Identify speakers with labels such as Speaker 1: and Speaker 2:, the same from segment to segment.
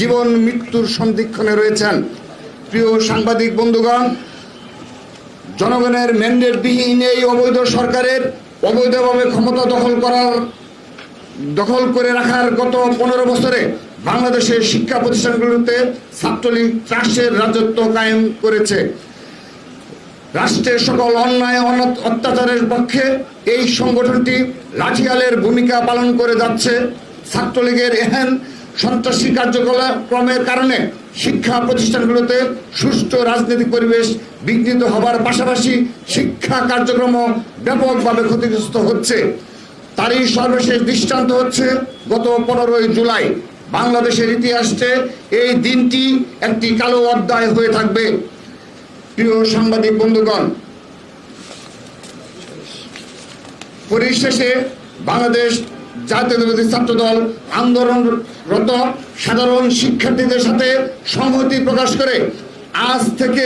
Speaker 1: জীবন মৃত্যুর সন্ধিক্ষণে রয়েছেন। প্রিয় সাংবাদিক বন্ধুগণ, জনগণের ম্যান্ডেটবিহীন এই অবৈধ সরকারের অবৈধভাবে ক্ষমতা দখল করার, দখল করে রাখার গত পনেরো বছরে বাংলাদেশের শিক্ষা প্রতিষ্ঠানগুলোতে ছাত্রলীগ ট্রাস্টের রাজত্ব কায়েম করেছে। রাষ্ট্রের সকল অন্যায় অন- অত্যাচারের পক্ষে এই সংগঠনটি লাঠিয়ালের ভূমিকা পালন করে যাচ্ছে। ছাত্রলীগের এহেন সন্ত্রাসী কার্যক্রমের কারণে শিক্ষা প্রতিষ্ঠানগুলোতে সুষ্ঠু রাজনৈতিক পরিবেশ বিঘ্নিত হবার পাশাপাশি শিক্ষা কার্যক্রম ব্যাপকভাবে ক্ষতিগ্রস্ত হচ্ছে। তারই সর্বশেষ দৃষ্টান্ত হচ্ছে গত পনেরোই জুলাই। বাংলাদেশের ইতিহাসে এই দিনটি একটি কালো অধ্যায় হয়ে থাকবে। প্রিয় সাংবাদিক বন্ধুগণ, পরিশেষে বাংলাদেশ জাতীয়তাবাদী ছাত্র দল আন্দোলনরত সাধারণ শিক্ষার্থীদের সাথে সংহতি প্রকাশ করে আজ থেকে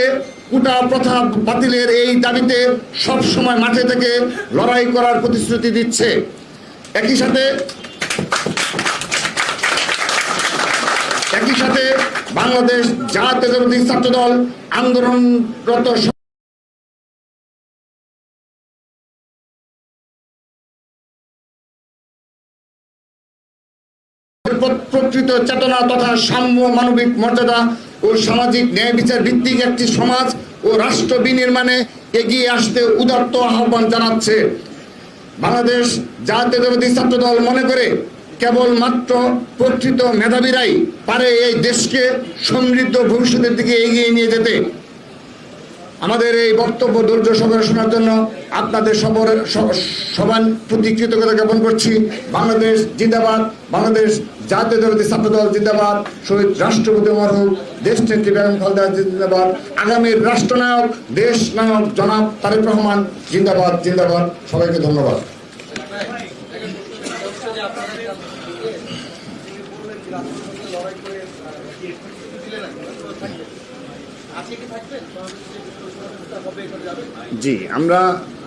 Speaker 1: কুটা প্রথা বাতিলের এই দাবিতে সব সময় মাঠে থেকে লড়াই করার প্রতিশ্রুতি দিচ্ছে। একই সাথে একই সাথে বাংলাদেশ জাতীয়তাবাদী ছাত্র দল আন্দোলনরত প্রকৃত চেতনা তথা সাম্য মানবিক মর্যাদা ও সামাজিক ন্যায় বিচার ভিত্তিক একটি সমাজ ও রাষ্ট্র বিনির্মাণে এগিয়ে আসতে উদাত্ত আহ্বান জানাচ্ছে। বাংলাদেশ জাতীয়তাবাদী ছাত্র দল মনে করে কেবলমাত্র প্রকৃত মেধাবীরাই পারে এই দেশকে সমৃদ্ধ ভবিষ্যতের দিকে এগিয়ে নিয়ে যেতে। আমাদের এই বক্তব্য ধৈর্য সহকারে শোনার জন্য আপনাদের সবর সবার প্রতি কৃতজ্ঞতা জ্ঞাপন করছি। বাংলাদেশ জিন্দাবাদ, বাংলাদেশ জাতীয় দলের ছাত্র দল জিন্দাবাদ, শহীদ রাষ্ট্রপতি মরহুম দেশ নেত্রী বেগম খালদা জিন্দাবাদ, আগামীর রাষ্ট্রনায়ক, দেশ নায়ক জনাব তারেক রহমান, জিন্দাবাদ জিন্দাবাদ, সবাইকে ধন্যবাদ। জি, আমরা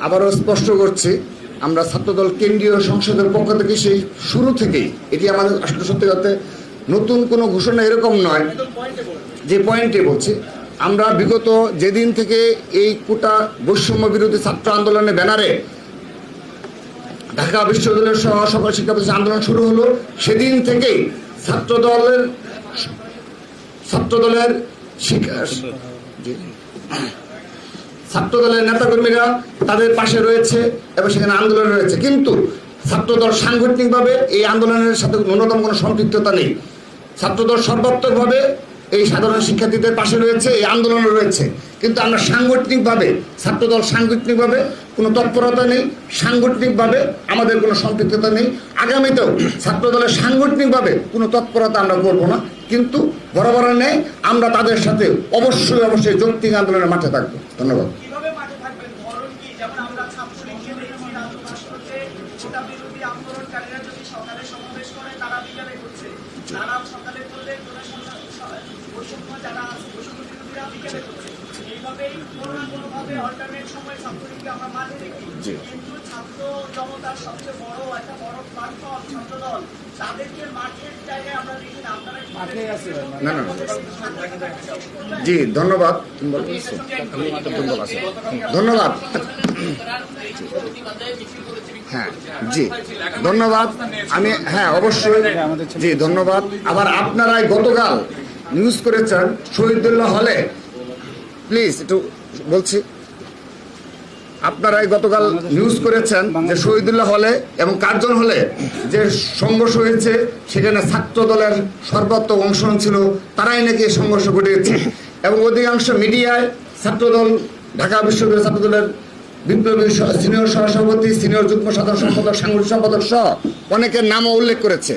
Speaker 1: আবারও স্পষ্ট করছি, আমরা ছাত্রদল কেন্দ্রীয় সংসদের পক্ষ থেকে সেই শুরু থেকেই, এটি আমাদের আসলে সত্যি কথা, নতুন কোনো ঘোষণা এরকম নয়, যে পয়েন্টে বলছি, আমরা বিগত যেদিন থেকে এই কোটা বৈষম্য বিরোধী ছাত্র আন্দোলনের ব্যানারে ঢাকা বিশ্ববিদ্যালয়ের সহ সকল শিক্ষা প্রতিষ্ঠান আন্দোলন শুরু হলো, সেদিন থেকেই ছাত্র দলের ছাত্র দলের শিক্ষা। ছাত্রদলের নেতাকর্মীরা তাদের পাশে রয়েছে এবং সেখানে আন্দোলন রয়েছে। কিন্তু ছাত্রদল সাংগঠনিকভাবে এই আন্দোলনের সাথে ন্যূনতম কোনো সম্পৃক্ততা নেই। ছাত্রদল সর্বাত্মকভাবে এই সাধারণ শিক্ষার্থীদের পাশে রয়েছে, এই আন্দোলনে রয়েছে। কিন্তু আমরা সাংগঠনিকভাবে, ছাত্রদল সাংগঠনিকভাবে কোনো তৎপরতা নেই, সাংগঠনিকভাবে আমাদের কোনো সম্পৃক্ততা নেই। আগামীতেও ছাত্রদলের সাংগঠনিকভাবে কোনো তৎপরতা আমরা করব না, কিন্তু বরাবর নেই আমরা তাদের সাথে অবশ্যই অবশ্যই যৌক্তিক আন্দোলনের মাঠে থাকব। ধন্যবাদ।
Speaker 2: সকালে সমাবেশ করে, তারা বিকালে তারা সকালে করলে বৈষম্য যারা আছে বৈষম্য বিরোধীরা বিকেলে করছে এইভাবেই কোনো না কোনোভাবে অল্টারনেট সময় ছাত্রলীগকে আমরা মাঠে দেখি।
Speaker 1: জি।
Speaker 2: কিন্তু ছাত্র জনতার সবচেয়ে বড় একটা বড় প্ল্যাটফর্ম ছাত্রদল তাদেরকে মাঠের জায়গায় আমরা দেখি না। আপনারা মাঠে আছে
Speaker 1: না, না, না। জি ধন্যবাদ। ধন্যবাদ। হ্যাঁ জি। ধন্যবাদ। আমি হ্যাঁ অবশ্যই। জি ধন্যবাদ। আবার আপনারাই গতকাল নিউজ করেছেন শহীদুল্লাহ হলে। প্লিজ একটু বলছি। আপনারাই গতকাল নিউজ করেছেন যে শহীদুল্লাহ হলে এবং কার্জন হলে যে সংঘর্ষ হয়েছে, সেখানে ছাত্র দলের সর্বাত্মক অংশগ্রহণ ছিল, তারাই নাকি সংঘর্ষ ঘটিয়েছে। এবং অধিকাংশ মিডিয়ায় ছাত্রদল, ঢাকা বিশ্ববিদ্যালয় ছাত্রদলের বিপ্লবী সিনিয়র সহসভাপতি, সিনিয়র যুগ্ম সাধারণ সম্পাদক, সাংগঠনিক সম্পাদক সহ অনেকের নামও উল্লেখ করেছে।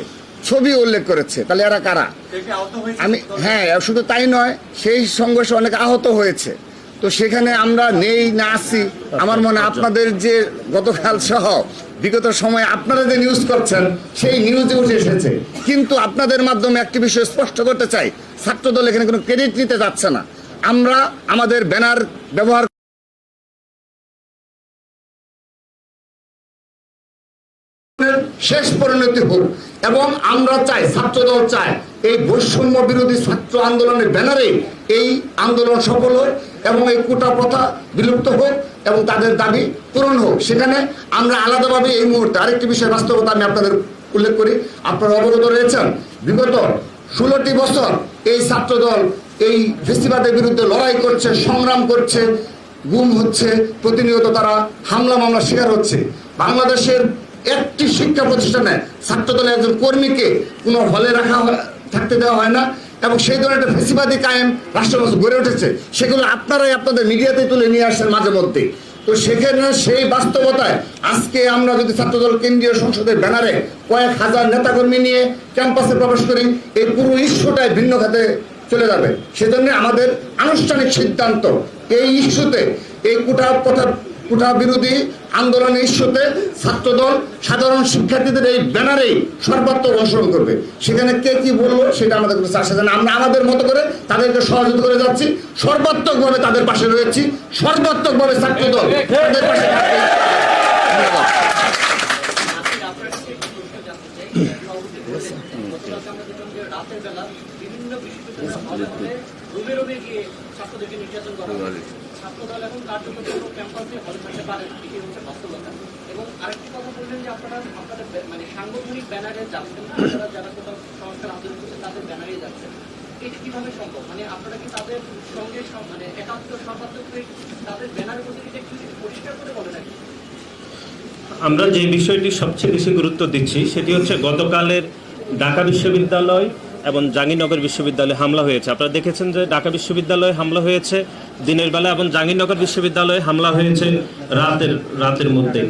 Speaker 1: ছবি উল্লেখ করেছে। তাহলে এরা কারা? আমি হ্যাঁ শুধু তাই নয় সেই সংঘর্ষে অনেক আহত হয়েছে। তো সেখানে আমরা নেই না আসি। আমার মনে আপনাদের যে গতকাল সহ বিগত সময়ে আপনারা যে নিউজ করছেন সেই নিউজে উঠে এসেছে। কিন্তু আপনাদের মাধ্যমে একটি বিষয় স্পষ্ট করতে চাই ছাত্রদল এখানে কোনো ক্রেডিট নিতে যাচ্ছে না। আমরা আমাদের ব্যানার ব্যবহার শেষ পরিণতি হোক। এবং আমরা চাই, ছাত্রদল চায়, এই বৈষম্য বিরোধী ছাত্র আন্দোলনের ব্যানারে এই আন্দোলন সফল হোক এবং এই কোটা প্রথা বিলুপ্ত হোক এবং তাদের দাবি পূরণ হোক। সেখানে আমরা আলাদাভাবে এই মুহূর্তে আরেকটি বিষয় বাস্তবতা আমি আপনাদের উল্লেখ করি। আপনারা অবগত রয়েছেন, বিগত ষোলোটি বছর এই ছাত্রদল এই ফেস্টিভালের বিরুদ্ধে লড়াই করছে, সংগ্রাম করছে, গুম হচ্ছে, প্রতিনিয়ত তারা হামলা মামলা শিকার হচ্ছে। বাংলাদেশের একটি শিক্ষা প্রতিষ্ঠানে ছাত্রদলের একজন কর্মীকে কোনো হলে রাখা থাকতে দেওয়া হয় না, এবং সেই ধরনের একটা ফেসিবাদী কায়েম রাষ্ট্রবাস গড়ে উঠেছে। সেগুলো আপনারাই আপনাদের মিডিয়াতে তুলে নিয়ে আসেন মাঝে মধ্যে। তো সেখানে সেই বাস্তবতায় আজকে আমরা যদি ছাত্রদল কেন্দ্রীয় সংসদের ব্যানারে কয়েক হাজার নেতাকর্মী নিয়ে ক্যাম্পাসে প্রবেশ করি, এই পুরো ইস্যুটাই ভিন্ন খাতে চলে যাবে। সেজন্য আমাদের আনুষ্ঠানিক সিদ্ধান্ত এই ইস্যুতে, এই কুটা কথা কুটা বিরোধী আন্দোলন ইস্যুতে ছাত্রদল সাধারণ শিক্ষার্থীদের এই ব্যানারেই সর্বাত্মক অংশগ্রহণ করবে। সেখানে কে কি বলল সেটা আমাদের কাছে আসে না। আমরা আমাদের মতো করে তাদেরকে সহযোগিতা করে যাচ্ছি। সর্বাত্মকভাবে তাদের পাশে রয়েছি। সর্বাত্মকভাবে ছাত্রদল তাদের পাশে
Speaker 3: বিভিন্ন গিয়ে ছাত্রদেরকে নির্যাতন করা ছাত্রদল এখন কার্যত কোনো ক্যাম্পাসে হলে থাকতে পারে না। এটি হচ্ছে বাস্তবতা। এবং আরেকটি কথা বললেন যে আপনারা আপনাদের মানে সাংগঠনিক ব্যানারে যাচ্ছেন না আপনারা যারা কোথাও সংস্কার আন্দোলন করছে তাদের ব্যানারে যাচ্ছেন। এটি কীভাবে সম্ভব? মানে আপনারা কি তাদের সঙ্গে মানে একাত্ম সর্বাত্মক তাদের ব্যানারের প্রতি এটা কি পরিষ্কার করে বলে নাকি
Speaker 4: আমরা যে বিষয়টি সবচেয়ে বেশি গুরুত্ব দিচ্ছি সেটি হচ্ছে গতকালের ঢাকা বিশ্ববিদ্যালয় এবং জাহাঙ্গীরনগর বিশ্ববিদ্যালয়ে হামলা হয়েছে। আপনারা দেখেছেন যে ঢাকা বিশ্ববিদ্যালয়ে হামলা হয়েছে দিনের বেলা এবং জাহাঙ্গীরনগর বিশ্ববিদ্যালয়ে হামলা হয়েছে রাতের রাতের মধ্যে।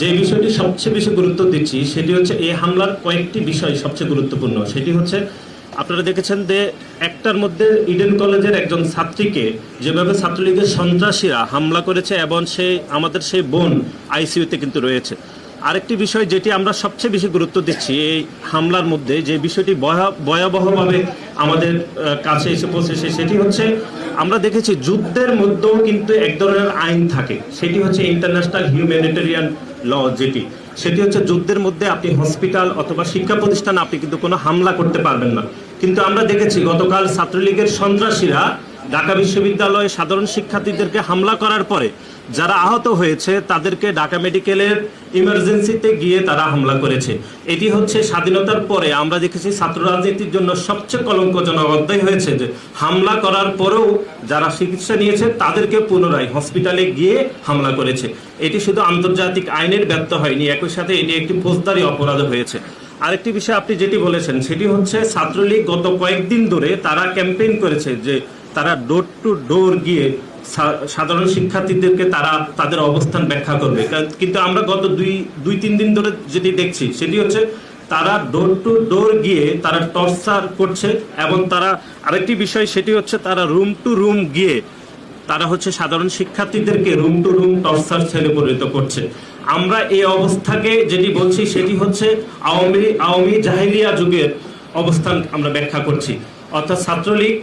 Speaker 4: যে বিষয়টি সবচেয়ে বেশি গুরুত্ব দিচ্ছি, সেটি হচ্ছে এই হামলার কয়েকটি বিষয় সবচেয়ে গুরুত্বপূর্ণ। সেটি হচ্ছে, আপনারা দেখেছেন যে একটার মধ্যে ইডেন কলেজের একজন ছাত্রীকে, যেভাবে ছাত্রলীগের সন্ত্রাসীরা হামলা করেছে এবং সেই আমাদের সেই বোন আইসিইউতে কিন্তু রয়েছে। আরেকটি বিষয় যেটি আমরা সবচেয়ে বেশি গুরুত্ব দিচ্ছি, এই হামলার মধ্যে যে বিষয়টি ভয়া- ভয়াবহভাবে আমাদের কাছে এসে পৌঁছেছে, সেটি হচ্ছে আমরা দেখেছি যুদ্ধের মধ্যেও কিন্তু এক ধরনের আইন থাকে। সেটি হচ্ছে ইন্টারন্যাশনাল হিউম্যানিটেরিয়ান ল যেটি। সেটি হচ্ছে যুদ্ধের মধ্যে আপনি হসপিটাল অথবা শিক্ষা প্রতিষ্ঠানে আপনি কিন্তু কোনো হামলা করতে পারবেন না। কিন্তু আমরা দেখেছি গতকাল ছাত্রলীগের সন্ত্রাসীরা ঢাকা বিশ্ববিদ্যালয়ে সাধারণ শিক্ষার্থীদেরকে হামলা করার পরে যারা আহত হয়েছে, তাদেরকে ঢাকা মেডিকেলের ইমার্জেন্সিতে গিয়ে তারা হামলা করেছে। এটি হচ্ছে স্বাধীনতার পরে আমরা দেখেছি ছাত্র রাজনীতির জন্য সবচেয়ে কলঙ্কজনক অধ্যায় হয়েছে যে, হামলা করার পরেও যারা চিকিৎসা নিয়েছে, তাদেরকে পুনরায় হসপিটালে গিয়ে হামলা করেছে। এটি শুধু আন্তর্জাতিক আইনের ব্যর্থ হয়নি, একই সাথে এটি একটি ফৌজদারি অপরাধ হয়েছে। আরেকটি বিষয় আপনি যেটি বলেছেন, সেটি হচ্ছে ছাত্রলীগ গত কয়েকদিন ধরে তারা ক্যাম্পেইন করেছে যে, তারা ডোর টু ডোর গিয়ে সাধারণ শিক্ষার্থীদেরকে তারা তাদের অবস্থান ব্যাখ্যা করবে। কিন্তু আমরা গত দুই দুই, তিন দিন ধরে যেটি দেখছি, সেটি হচ্ছে তারা ডোর টু ডোর গিয়ে তারা টর্চার করছে এবং তারা আরেকটি বিষয়, সেটি হচ্ছে তারা রুম টু রুম গিয়ে তারা হচ্ছে সাধারণ শিক্ষার্থীদেরকে রুম টু রুম টর্চার ছেলে পরিণত করছে। আমরা এই অবস্থাকে যেটি বলছি, সেটি হচ্ছে আওয়ামী আওয়ামী জাহিলিয়া যুগের অবস্থান আমরা ব্যাখ্যা করছি। অর্থাৎ ছাত্রলীগ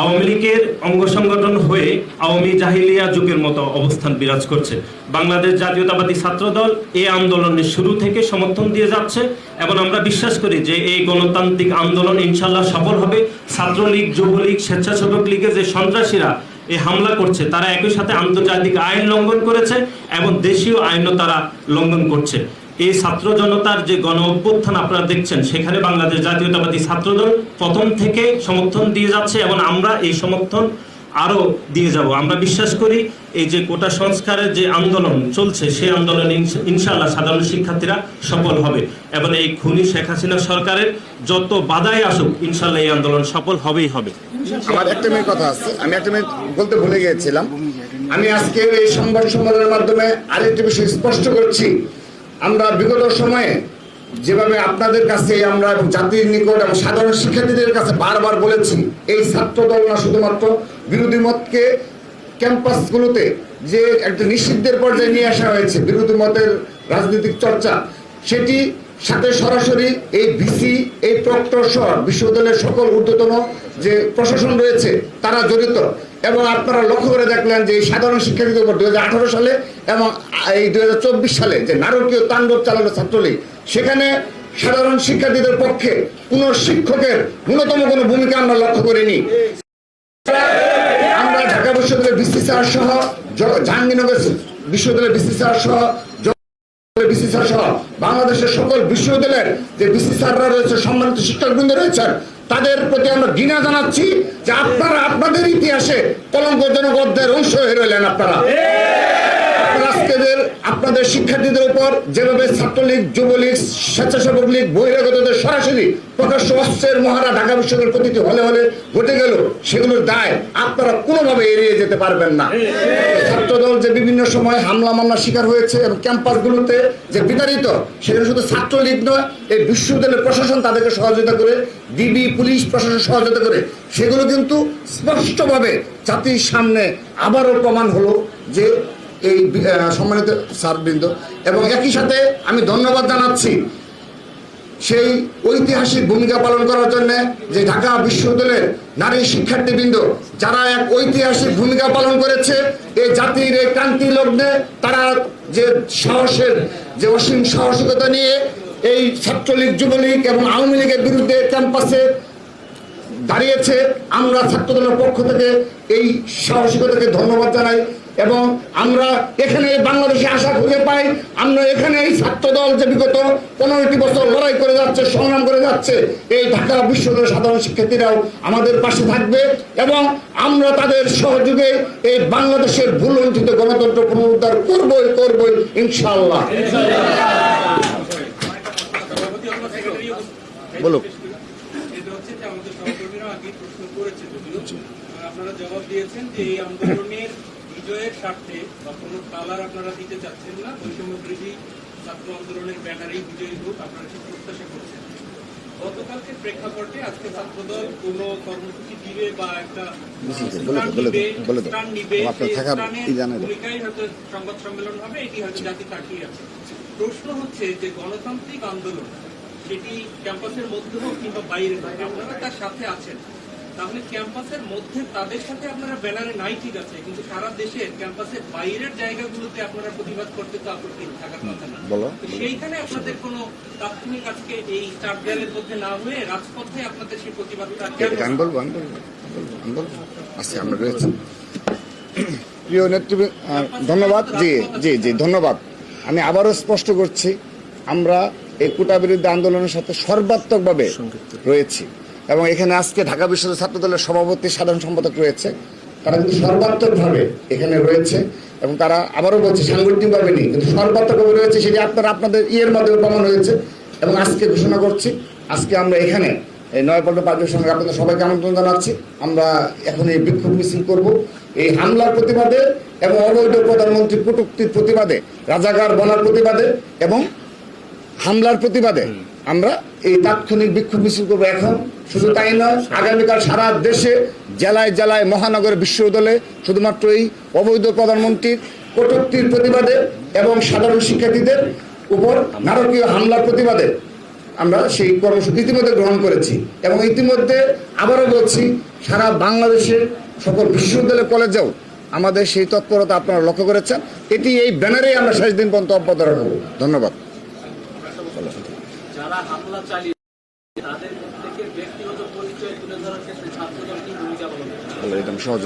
Speaker 4: আওয়ামী লীগের অঙ্গ সংগঠন হয়ে আওয়ামী জাহিলিয়া যুগের মতো অবস্থান বিরাজ করছে। বাংলাদেশ জাতীয়তাবাদী ছাত্রদল এই আন্দোলনের শুরু থেকে সমর্থন দিয়ে যাচ্ছে এবং আমরা বিশ্বাস করি যে এই গণতান্ত্রিক আন্দোলন ইনশাল্লাহ সফল হবে। ছাত্রলীগ, যুবলীগ, স্বেচ্ছাসেবক লীগের যে সন্ত্রাসীরা এই হামলা করছে, তারা একই সাথে আন্তর্জাতিক আইন লঙ্ঘন করেছে এবং দেশীয় আইনও তারা লঙ্ঘন করছে। এই ছাত্র জনতার যে গণ অভ্যুত্থান আপনারা দেখছেন, সেখানে বাংলাদেশ জাতীয়তাবাদী ছাত্রদল প্রথম থেকে সমর্থন দিয়ে যাচ্ছে এবং আমরা এই সমর্থন আরও দিয়ে যাব। আমরা বিশ্বাস করি এই যে কোটা সংস্কারের যে আন্দোলন চলছে, সেই আন্দোলনে ইনশা- ইনশাআল্লাহ সাধারণ শিক্ষার্থীরা সফল হবে এবং এই খুনি শেখ হাসিনা সরকারের যত বাধাই আসুক, ইনশাআল্লাহ এই আন্দোলন সফল হবেই হবে।
Speaker 1: আমার একটা মেয়ের কথা আছে, আমি একটা মেয়ে বলতে ভুলে গিয়েছিলাম। আমি আজকে এই সংবাদ সম্মেলনের মাধ্যমে আরেকটি বিষয় স্পষ্ট করছি। আমরা বিগত সময়ে যেভাবে আপনাদের কাছে আমরা জাতির নিকট এবং সাধারণ শিক্ষার্থীদের কাছে বারবার বলেছি, এই ছাত্র দল না শুধুমাত্র বিরোধী মতকে ক্যাম্পাসগুলোতে যে একটা নিষিদ্ধের পর্যায়ে নিয়ে আসা হয়েছে, বিরোধী মতের রাজনৈতিক চর্চা, সেটি সাথে সরাসরি এই ভিসি, এই প্রক্টর সহ বিশ্ববিদ্যালয়ের সকল ঊর্ধ্বতন যে প্রশাসন রয়েছে, তারা জড়িত। এবং আপনারা লক্ষ্য করে দেখলেন যে সাধারণ শিক্ষার্থীদের উপর দুই সালে এবং এই দুই সালে যে নারকীয় তাণ্ডব চালানো ছাত্রলীগ, সেখানে সাধারণ শিক্ষার্থীদের পক্ষে কোন শিক্ষকের ন্যূনতম কোনো ভূমিকা আমরা লক্ষ্য করিনি। আমরা ঢাকা বিশ্ববিদ্যালয়ের বিসিসিআর সহ জাহাঙ্গীরনগর বিশ্ববিদ্যালয়ের বিসিসিআর সহ বিসিসিআর সহ, বাংলাদেশের সকল বিশ্ববিদ্যালয়ের যে বিসি বিসিসিআররা রয়েছে, সম্মানিত শিক্ষকবৃন্দ রয়েছেন তাদের প্রতি আমরা ঘৃণা জানাচ্ছি যে আপনারা, আপনাদের ইতিহাসে কলঙ্কজনক অধ্যায়ের অংশ হয়ে রইলেন আপনারা। আপনাদের শিক্ষার্থীদের উপর যেভাবে ছাত্রলীগ, যুবলীগ, স্বেচ্ছাসেবক লীগ, বহিরাগতদের সরাসরি প্রকাশ্য অস্ত্রের মহারা ঢাকা বিশ্ববিদ্যালয়ের প্রতিটি হলে হলে ঘটে গেল, সেগুলোর দায় আপনারা কোনোভাবে এড়িয়ে যেতে পারবেন না। ছাত্রদল যে বিভিন্ন সময় হামলা মামলা শিকার হয়েছে এবং ক্যাম্পাসগুলোতে যে বিতাড়িত, সেখানে শুধু ছাত্রলীগ নয়, এই বিশ্ববিদ্যালয়ের প্রশাসন তাদেরকে সহযোগিতা করে, ডিবি, পুলিশ প্রশাসন সহযোগিতা করে, সেগুলো কিন্তু স্পষ্টভাবে জাতির সামনে আবারও প্রমাণ হলো যে এই সম্মানিত স্যারবৃন্দ। এবং একই সাথে আমি ধন্যবাদ জানাচ্ছি সেই ঐতিহাসিক ভূমিকা পালন করার জন্য যে ঢাকা বিশ্ববিদ্যালয়ের নারী শিক্ষার্থীবৃন্দ, যারা এক ঐতিহাসিক ভূমিকা পালন করেছে এই জাতির এই ক্রান্তি লগ্নে তারা যে সাহসের, যে অসীম সাহসিকতা নিয়ে এই ছাত্রলীগ, যুবলীগ এবং আওয়ামী লীগের বিরুদ্ধে ক্যাম্পাসে দাঁড়িয়েছে, আমরা ছাত্রদলের পক্ষ থেকে এই সাহসিকতাকে ধন্যবাদ জানাই। এবং আমরা এখানে বাংলাদেশে আশা খুঁজে পাই আমরা এখানে এই ছাত্রদল যে বিগত পনেরোটি বছর লড়াই করে যাচ্ছে সংগ্রাম করে যাচ্ছে এই ঢাকা বিশ্ববিদ্যালয়ের সাধারণ শিক্ষার্থীরাও আমাদের পাশে থাকবে এবং আমরা তাদের সহযোগে এই বাংলাদেশের ভুলঞ্চিত গণতন্ত্র পুনরুদ্ধার করবই করবই ইনশাল্লাহ বলুক।
Speaker 5: এটা হচ্ছে যে আমাদের সহকর্মীরা আগে প্রশ্ন করেছে যদিও আপনারা জবাব দিয়েছেন যে এই আন্দোলনের বিজয়ের স্বার্থে বা কোনো কালার আপনারা দিতে চাচ্ছেন না বৈষম্য বৃদ্ধি ছাত্র আন্দোলনের ব্যানারেই বিজয়ী হোক আপনারা ঠিক প্রত্যাশা করছেন। গতকালকে প্রেক্ষাপটে আজকে ছাত্রদল কোনো কর্মসূচি দিবে বা একটা। ভূমিকায় হয়তো সংবাদ সম্মেলন হবে এটি হয়তো জাতি তাকিয়ে আছে। প্রশ্ন হচ্ছে যে গণতান্ত্রিক আন্দোলন সেটি ক্যাম্পাসের মধ্যে হোক কিংবা বাইরে হোক আপনারা তার সাথে আছেন। তাহলে ক্যাম্পাসের মধ্যে তাদের সাথে আপনারা ব্যানারে নাই ঠিক আছে কিন্তু সারা দেশের ক্যাম্পাসের বাইরের জায়গাগুলোতে আপনারা প্রতিবাদ করতে তো আপত্তি থাকার কথা না। সেইখানে আপনাদের কোনো তাৎক্ষণিক আজকে এই চার দেয়ালের মধ্যে না হয়ে রাজপথে আপনাদের সেই প্রতিবাদটা
Speaker 1: আমি বলব আমি বলব আমি বলব, আমি আমরা রয়েছি। প্রিয় নেতৃবৃন্দ ধন্যবাদ। জি জি জি ধন্যবাদ। আমি আবারও স্পষ্ট করছি আমরা এই কোটা বিরুদ্ধে আন্দোলনের সাথে সর্বাত্মকভাবে রয়েছি। এবং এখানে আজকে ঢাকা বিশ্ববিদ্যালয় ছাত্র দলের সভাপতি সাধারণ সম্পাদক রয়েছে। তারা কিন্তু সর্বাত্মকভাবে এখানে রয়েছে এবং তারা আবারও বলছে সাংগঠনিকভাবে নেই, কিন্তু সর্বাত্মকভাবে রয়েছে সেটি আপনারা আপনাদের ইয়ের মাধ্যমে প্রমাণ হয়েছে এবং আজকে ঘোষণা করছি। আজকে আমরা এখানে এই নয়পল্ট পার্টির সঙ্গে আপনাদের সবাইকে আমন্ত্রণ জানাচ্ছি। আমরা এখন এই বিক্ষোভ মিছিল করব। এই হামলার প্রতিবাদে এবং অবৈধ প্রধানমন্ত্রী কটুক্তির প্রতিবাদে, রাজাকার বনার প্রতিবাদে এবং হামলার প্রতিবাদে আমরা এই তাৎক্ষণিক বিক্ষোভ মিছিল করব এখন। শুধু তাই নয়, আগামীকাল সারা দেশে জেলায় জেলায় মহানগর বিশ্ববিদ্যালয়ে শুধুমাত্র এই অবৈধ প্রধানমন্ত্রীর কটূক্তির প্রতিবাদে এবং সাধারণ শিক্ষার্থীদের উপর নারকীয় হামলার প্রতিবাদে আমরা সেই কর্মসূচি ইতিমধ্যে গ্রহণ করেছি এবং ইতিমধ্যে আবারও বলছি, সারা বাংলাদেশের সকল বিশ্ববিদ্যালয় কলেজেও আমাদের সেই তৎপরতা আপনারা লক্ষ্য করেছেন। এটি এই ব্যানারেই আমরা শেষ দিন পর্যন্ত অব্যাহত রাখব। ধন্যবাদ।
Speaker 3: যারা হামলা চালিয়ে তাদের থেকে ব্যক্তিগত পরিচয় তুলে ধরার ক্ষেত্রে ছাত্রদল কি ভূমিকা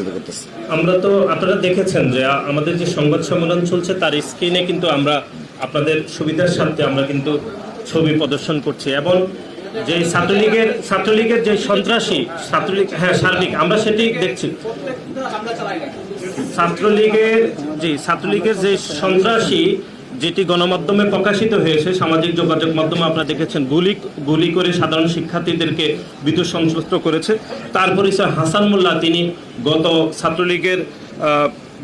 Speaker 1: করতেছি।
Speaker 4: আমরা তো আপনারা দেখেছেন যে আমাদের যে সংবাদ সম্মেলন চলছে তার স্ক্রিনে কিন্তু আমরা আপনাদের সুবিধার স্বার্থে আমরা কিন্তু ছবি প্রদর্শন করছি এবং যে ছাত্রলীগের ছাত্রলীগের যে সন্ত্রাসী ছাত্রলীগ হ্যাঁ সার্বিক আমরা সেটি দেখছি। ছাত্রলীগের জি ছাত্রলীগের যে সন্ত্রাসী যেটি গণমাধ্যমে প্রকাশিত হয়েছে, সামাজিক যোগাযোগ মাধ্যমে আপনারা দেখেছেন, গুলি গুলি করে সাধারণ শিক্ষার্থীদেরকে বিদ্যুৎ সংশ্লিষ্ট করেছে। তার পরিচয় হাসান মোল্লা, তিনি গত ছাত্রলীগের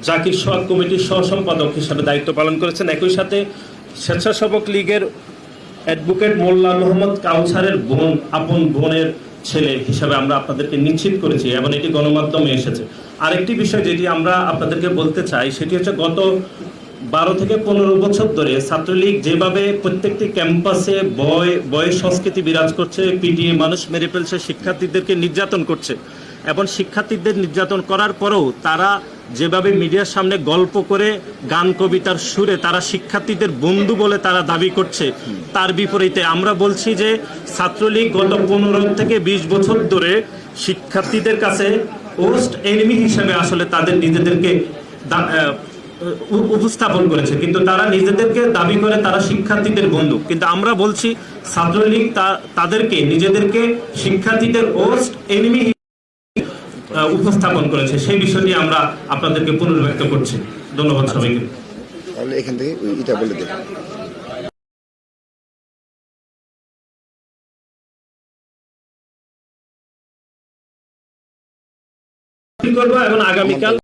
Speaker 4: জাকির সোহাগ কমিটির সহ সম্পাদক হিসাবে দায়িত্ব পালন করেছেন। একই সাথে স্বেচ্ছাসেবক লীগের অ্যাডভোকেট মোল্লা মোহাম্মদ কাউসারের বোন, আপন বোনের ছেলে হিসাবে আমরা আপনাদেরকে নিশ্চিত করেছি, এবং এটি গণমাধ্যমে এসেছে। আরেকটি বিষয় যেটি আমরা আপনাদেরকে বলতে চাই, সেটি হচ্ছে গত বারো থেকে পনেরো বছর ধরে ছাত্রলীগ যেভাবে প্রত্যেকটি ক্যাম্পাসে বয় বয় সংস্কৃতি বিরাজ করছে, পিটিএ মানুষ মেরে ফেলছে, শিক্ষার্থীদেরকে নির্যাতন করছে। এবং শিক্ষার্থীদের নির্যাতন করার পরেও তারা যেভাবে মিডিয়ার সামনে গল্প করে গান, কবিতার সুরে তারা শিক্ষার্থীদের বন্ধু বলে তারা দাবি করছে, তার বিপরীতে আমরা বলছি যে ছাত্রলীগ গত পনেরো থেকে বিশ বছর ধরে শিক্ষার্থীদের কাছে ওস্ট এনিমি হিসেবে আসলে তাদের নিজেদেরকে উপস্থাপন করেছে। কিন্তু তারা নিজেদেরকে দাবি করে তারা শিক্ষার্থীদের বন্ধু কিন্তু আমরা বলছি ছাত্রলীগ তাদেরকে নিজেদেরকে শিক্ষার্থীদের ওস্ট এনিমি উপস্থাপন করেছে। সেই বিষয়টি আমরা আপনাদেরকে পুনর্ব্যক্ত করছি। ধন্যবাদ সবাইকে।
Speaker 1: তাহলে এখান থেকে এটা বলে দেন।
Speaker 4: করব? এবং আগামীকাল